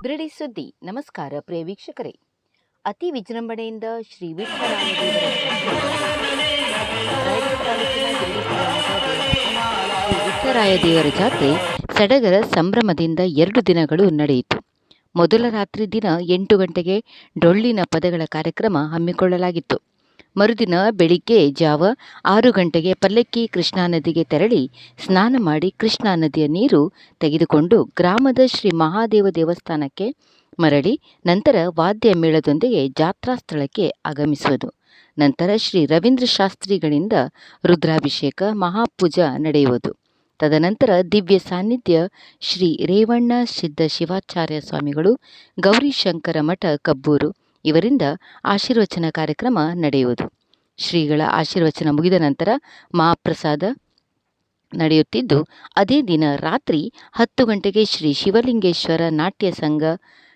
British ಸುದ್ದಿ, ನಮಸ್ಕಾರ ಪ್ರಿಯ ವೀಕ್ಷಕರೇ. ಅತಿ ವಿಜೃಂಭಣೆಯಿಂದ ಶ್ರೀ ವಿಠ್ಠರಾಯ ದೇವರ ಜಾತ್ರೆ ಸಡಗರ ಸಂಭ್ರಮದಿಂದ ಎರಡು ದಿನಗಳು ನಡೆಯಿತು. ಮೊದಲ ರಾತ್ರಿ ದಿನ ಎಂಟು ಗಂಟೆಗೆ ಡೊಳ್ಳಿನ ಪದಗಳ ಕಾರ್ಯಕ್ರಮ ಹಮ್ಮಿಕೊಳ್ಳಲಾಗಿತ್ತು. ಮರುದಿನ ಬೆಳಿಗ್ಗೆ ಜಾವ ಆರು ಗಂಟೆಗೆ ಪಲ್ಲಕ್ಕಿ ಕೃಷ್ಣಾ ನದಿಗೆ ತೆರಳಿ ಸ್ನಾನ ಮಾಡಿ ಕೃಷ್ಣಾ ನದಿಯ ನೀರು ತೆಗೆದುಕೊಂಡು ಗ್ರಾಮದ ಶ್ರೀ ಮಹಾದೇವ ದೇವಸ್ಥಾನಕ್ಕೆ ಮರಳಿ ನಂತರ ವಾದ್ಯ ಮೇಳದೊಂದಿಗೆ ಜಾತ್ರಾ ಸ್ಥಳಕ್ಕೆ ಆಗಮಿಸುವುದು. ನಂತರ ಶ್ರೀ ರವೀಂದ್ರ ಶಾಸ್ತ್ರಿಗಳಿಂದ ರುದ್ರಾಭಿಷೇಕ, ಮಹಾಪೂಜಾ ನಡೆಯುವುದು. ತದನಂತರ ದಿವ್ಯ ಸಾನ್ನಿಧ್ಯ ಶ್ರೀ ರೇವಣ್ಣ, ಸಿದ್ಧ ಶಿವಾಚಾರ್ಯ ಸ್ವಾಮಿಗಳು, ಗೌರಿಶಂಕರ ಮಠ ಕಬ್ಬೂರು ಇವರಿಂದ ಆಶೀರ್ವಚನ ಕಾರ್ಯಕ್ರಮ ನಡೆಯುವುದು. ಶ್ರೀಗಳ ಆಶೀರ್ವಚನ ಮುಗಿದ ನಂತರ ಮಹಾಪ್ರಸಾದ ನಡೆಯುತ್ತಿದ್ದು, ಅದೇ ದಿನ ರಾತ್ರಿ ಹತ್ತು ಗಂಟೆಗೆ ಶ್ರೀ ಶಿವಲಿಂಗೇಶ್ವರ ನಾಟ್ಯ ಸಂಘ,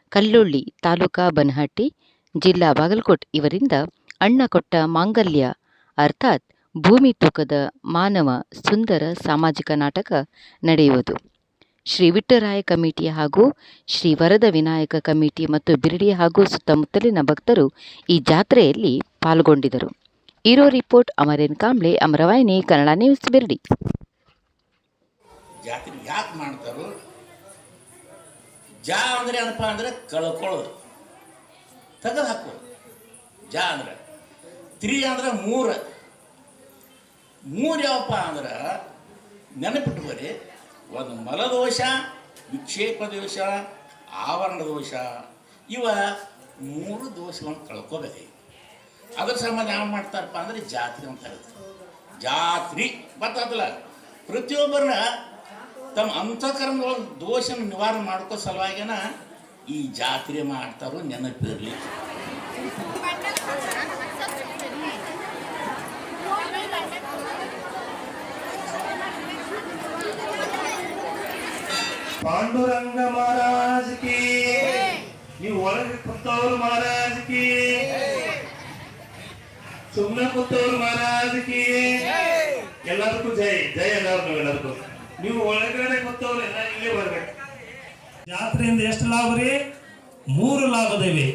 ಕಲ್ಲೊಳ್ಳಿ ತಾಲೂಕಾ ಬನಹಟ್ಟಿ, ಜಿಲ್ಲಾ ಬಾಗಲಕೋಟ್ ಇವರಿಂದ ಅಣ್ಣ ಕೊಟ್ಟ ಮಾಂಗಲ್ಯ, ಅರ್ಥಾತ್ ಭೂಮಿ ತೂಕದ ಮಾನವ ಸುಂದರ ಸಾಮಾಜಿಕ ನಾಟಕ ನಡೆಯುವುದು. ಶ್ರೀ ವಿಠ್ಠರಾಯ ಕಮಿಟಿ ಹಾಗೂ ಶ್ರೀ ವರದ ವಿನಾಯಕ ಕಮಿಟಿ ಮತ್ತು ಬಿರಡಿ ಹಾಗೂ ಸುತ್ತಮುತ್ತಲಿನ ಭಕ್ತರು ಈ ಜಾತ್ರೆಯಲ್ಲಿ ಪಾಲ್ಗೊಂಡಿದ್ದರು. ಇರೋ ರಿಪೋರ್ಟ್, ಅಮರೇನ್ ಕಾಂಬ್ಳೆ, ಅಮರವಾಹಿನಿ, ಕನ್ನಡ ನ್ಯೂಸ್, ಬಿರಡಿ. ಜಾತ್ರೆ ಯಾಕೆ ಮಾಡ್ತಾರೋ? ಜಾ ಅಂದ್ರೆ ಏನಪ್ಪ ಅಂದ್ರೆ ಕಳ್ಕೊಳ್ಳೋದು. ತೆಗೆದು ಹಾಕೋದು. ಜಾ ಅಂದ್ರೆ ತ್ರೀ ಅಂದ್ರೆ ಮೂರು. ಮೂರು ಯಾವಪ್ಪ ಅಂದ್ರೆ ನೆನಪಿಟ್ಕೋರಿ. ಒಂದು ಮಲದೋಷ ವಿಕ್ಷೇಪ ದೋಷ ಆವರಣ ದೋಷ ಇವ ಮೂರು ದೋಷಗಳನ್ನು ಕಳ್ಕೋಬೇಕಾಗಿ. ಅದ್ರ ಸಂಬಂಧ ಯಾವ ಮಾಡ್ತಾರಪ್ಪ ಅಂದ್ರೆ ಜಾತ್ರೆ ಅಂತ ಹೇಳ್ತಾರೆ. ಜಾತ್ರಿ. ಗೊತ್ತಾಗಲ್ಲ ಪ್ರತಿಯೊಬ್ಬರನ್ನ ತಮ್ಮ ಅಂತಃಕರಣದೊಳಗೆ ದೋಷನ ನಿವಾರಣೆ ಮಾಡ್ಕೋ ಸಲುವಾಗಿನ ಈ ಜಾತ್ರೆ ಮಾಡ್ತಾರೋ ನೆನಪಿರಲಿ. ಪಾಂಡುರಂಗ ಮಹಾರಾಜ ಕಿ. ನೀವು ಒಳಗೆ ಕುತ್ತವ್ರು ಮಹಾರಾಜ ಕಿ. ಸುಮ್ಮನೆ ಕುತ್ತವ್ರು ಮಹಾರಾಜ ಕಿ. ಎಲ್ಲದಕ್ಕೂ ಜೈ ಜೈ ಎಲ್ಲರೂ ಎಲ್ಲದಕ್ಕೂ ನೀವು ಒಳಗಡೆ ಕುತ್ತವ್ರು ಎಲ್ಲ ಇಲ್ಲಿ ಬರ್ಬೇಕು. ಜಾತ್ರೆಯಿಂದ ಎಷ್ಟು ಲಾಭ ರೀ? ಮೂರು ಲಾಭದಿವೆ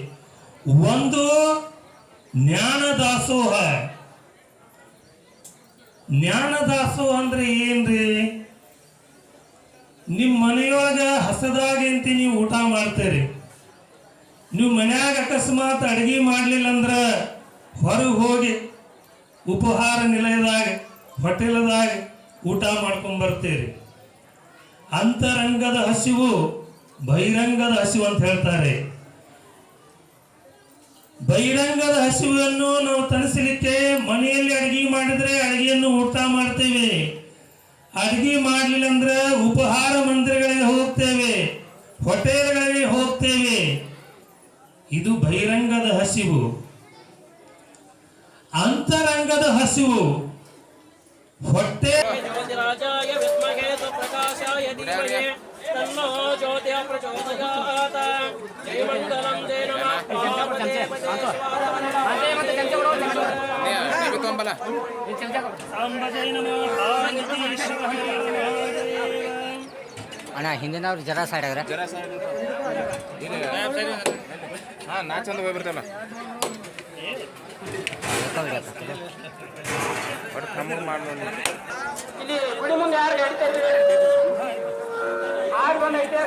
ಒಂದು ಜ್ಞಾನ ದಾಸೋಹ. ಜ್ಞಾನ ದಾಸೋಹ ಅಂದ್ರೆ ಏನ್ರಿ? ನಿಮ್ಮ ಮನೆಯೊಳಗ ಹಸದಾಗಿ ಅಂತ ನೀವು ಊಟ ಮಾಡ್ತೀರಿ. ನೀವು ಮನ್ಯಾಗ ಅಕಸ್ಮಾತ್ ಅಡಿಗೆ ಮಾಡಲಿಲ್ಲ ಅಂದ್ರ ಹೊರಗೆ ಹೋಗಿ ಉಪಹಾರ ನಿಲಯದಾಗ, ಹೋಟೆಲ್ದಾಗ ಊಟ ಮಾಡ್ಕೊಂಡ್ ಬರ್ತೀರಿ. ಅಂತರಂಗದ ಹಸಿವು ಬಹಿರಂಗದ ಹಸಿವು ಅಂತ ಹೇಳ್ತಾರೆ. ಬಹಿರಂಗದ ಹಸಿವನ್ನು ನಾವು ತಣಿಸಲಿಕ್ಕೆ ಮನೆಯಲ್ಲಿ ಅಡಿಗೆ ಮಾಡಿದ್ರೆ ಅಡಿಗೆಯನ್ನು ಊಟ ಮಾಡ್ತೇವೆ. ಅಡಿಗೆ ಮಾಡಲಿಲ್ಲ ಅಂದ್ರೆ ಹೋಟೆಲ್ಗಳಿಗೆ ಹೋಗ್ತೇವೆ. ಇದು ಬಹಿರಂಗದ ಹಸಿವು. ಅಂತರಂಗದ ಹಸಿವು. ಹೊಟ್ಟೆ ಸಾಂಬಜೈ ನಮೋ. ಅಣ್ಣ ಹಿಂದಿನವ್ರು ಜರ ಸೈಡ್ ಆಗ್ರೆ ಹಾಂ ನಾ ಚಂದ ಹೋಗ್ಬಿಡ್ತಲ್ಲ ಒಟ್ಟು ನಮಗೆ ಮಾಡಿ ಇಲ್ಲಿ ಗುಡಿ ಮುಂದೆ ಯಾರು ಹೇಳ್ತಾ ಇದ್ದೀರಿ ಆರು ಬಂದು ಐತೆ